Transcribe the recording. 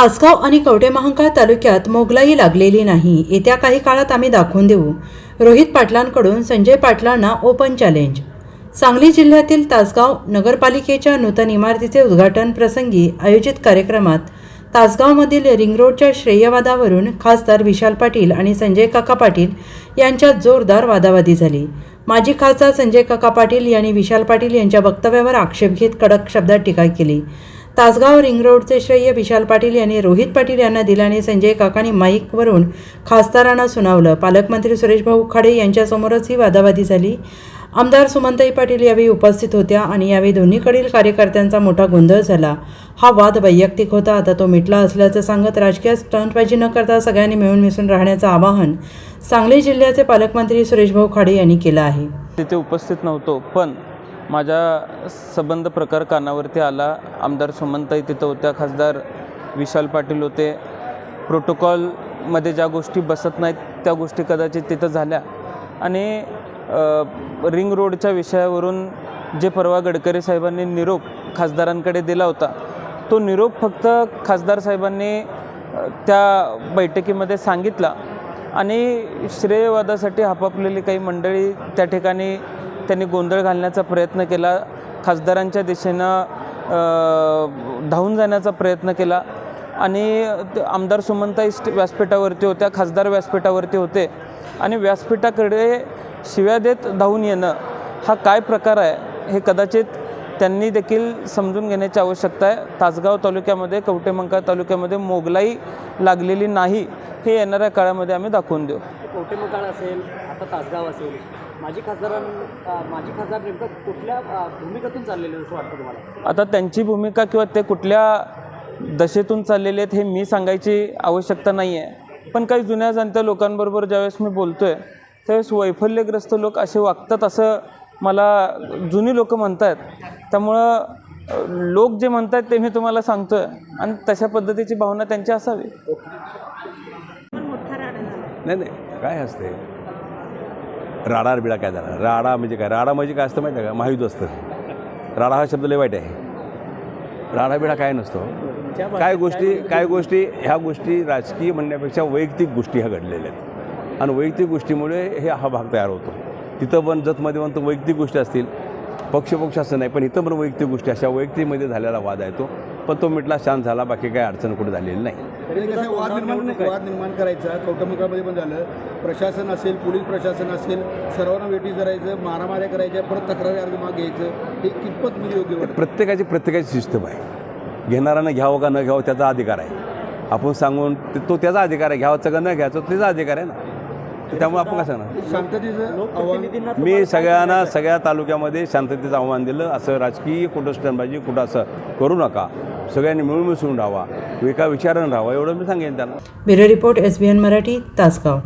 तासगाव आणि कवटेमहांकाळ तालुक्यात मोगलाई लागलेली नाही. येत्या काही काळात आम्ही दाखवून देऊ. रोहित पाटलांकडून संजय पाटलांना ओपन चॅलेंज. सांगली जिल्ह्यातील तासगाव नगरपालिकेच्या नूतन इमारतीचे उद्घाटन प्रसंगी आयोजित कार्यक्रमात तासगावमधील रिंगरोडच्या श्रेयवादावरून खासदार विशाल पाटील आणि संजय काका पाटील यांच्यात जोरदार वादावादी झाली. माजी खासदार संजय काका पाटील यांनी विशाल पाटील यांच्या वक्तव्यावर आक्षेप घेत कडक शब्दात टीका केली. तासगाव रिंग रोडचे श्रेय विशाल पाटील यांनी रोहित पाटील यांना दिल्याने संजय काकांनी माईकवरून खासदारांना सुनावलं. पालकमंत्री सुरेशभाऊ खाडे यांच्यासमोरच ही वादावादी झाली. आमदार सुमंताई पाटील यावेळी उपस्थित होत्या आणि यावेळी दोन्हीकडील कार्यकर्त्यांचा मोठा गोंधळ झाला. हा वाद वैयक्तिक होता. आता तो मिटला असल्याचं सांगत राजकीय स्टंटबाजी न करता सगळ्यांनी मिळून मिसळून राहण्याचं आवाहन सांगली जिल्ह्याचे पालकमंत्री सुरेशभाऊ खाडे यांनी केलं आहे. तिथे उपस्थित नव्हतो पण माझ्या संबंध प्रकार कानावरती आला. आमदार सुमनताई तिथं होत्या खासदार विशाल पाटील होते. प्रोटोकॉलमध्ये ज्या गोष्टी बसत नाहीत त्या गोष्टी कदाचित तिथं झाल्या. आणि रिंग रोडच्या विषयावरून जे परवा गडकरी साहेबांनी निरोप खासदारांकडे दिला होता तो निरोप फक्त खासदार साहेबांनी त्या बैठकीमध्ये सांगितला. आणि श्रेयवादासाठी हापापलेली काही मंडळी त्या ठिकाणी त्यांनी गोंधळ घालण्याचा प्रयत्न केला खासदारांच्या दिशेनं धावून जाण्याचा प्रयत्न केला. आणि ते आमदार सुमंताई व्यासपीठावरती होत्या खासदार व्यासपीठावरती होते. आणि व्यासपीठाकडे शिव्या देत धावून येणं हा काय प्रकार आहे हे कदाचित त्यांनी देखील समजून घेण्याची आवश्यकता आहे. तासगाव तालुक्यामध्ये कवटेमंका तालुक्यामध्ये मोगलाई लागलेली नाही हे येणाऱ्या काळामध्ये आम्ही दाखवून देऊ. कवटेमंकाळ असेल आता तासगाव असेल माजी खासदारां माजी खासदार नेमकं कुठल्या भूमिकेतून चाललेले असं वाटतं तुम्हाला? आता त्यांची भूमिका किंवा ते कुठल्या दशेतून चाललेले आहेत हे मी सांगायची आवश्यकता नाही आहे पण काही जुन्या जाणत्या लोकांबरोबर ज्यावेळेस मी बोलतो आहे त्यावेळेस वैफल्यग्रस्त लोक असे वागतात असं मला जुनी लोक म्हणत आहेत त्यामुळं लोक जे म्हणतात ते मी तुम्हाला सांगतो आहे आणि तशा पद्धतीची भावना त्यांची असावी. नाही नाही काय असते राडा बिडा काय झाला राडा म्हणजे काय? राडा म्हणजे काय असतं माहिती आहे का? महायुद्ध असतं. राडा हा शब्द लय वाईट आहे. राडा बिडा काय नसतो. काय गोष्टी काय गोष्टी ह्या गोष्टी राजकीय म्हणण्यापेक्षा वैयक्तिक गोष्टी ह्या घडलेल्या आहेत. आणि वैयक्तिक गोष्टीमुळे हे हा भाग तयार होतो. तिथं पण जतमध्ये म्हणतो वैयक्तिक गोष्टी असतील. पक्ष पक्ष असं नाही पण इथं पण वैयक्तिक गोष्टी अशा वैयक्तिकमध्ये झालेला वाद आहे तो. पण तो मिटला शांत झाला बाकी काही अडचण कुठे झालेली नाही. वाद निर्माण वाद निर्माण करायचा कौटुंबिकामध्ये पण झालं. प्रशासन असेल पोलीस प्रशासन असेल सर्वांना वेटी करायचं मारामाऱ्या करायच्या परत तक्रारी अर्ज माग घ्यायचं हे कितपत म्हणजे योग्य प्रत्येकाची प्रत्येकाची सिस्टम आहे. घेणारानं घ्यावं का न घ्यावं त्याचा अधिकार आहे. आपण सांगून ते- तो त्याचा अधिकार आहे घ्यावाचं का न घ्यायचं त्याचा अधिकार आहे ना. त्यामुळे आपण कसं शांततेचं आव्हान मी सगळ्यांना सगळ्या तालुक्यामध्ये शांततेचं आव्हान दिलं. असं राजकीय कुठं स्टंटबाजी कुठं असं करू नका. सगळ्यांनी मिळून मिसळून राहावा. एका विचारानं राहावा. एवढं मी सांगेन त्यांना. Bureau report S B N Marathi Tasgaon.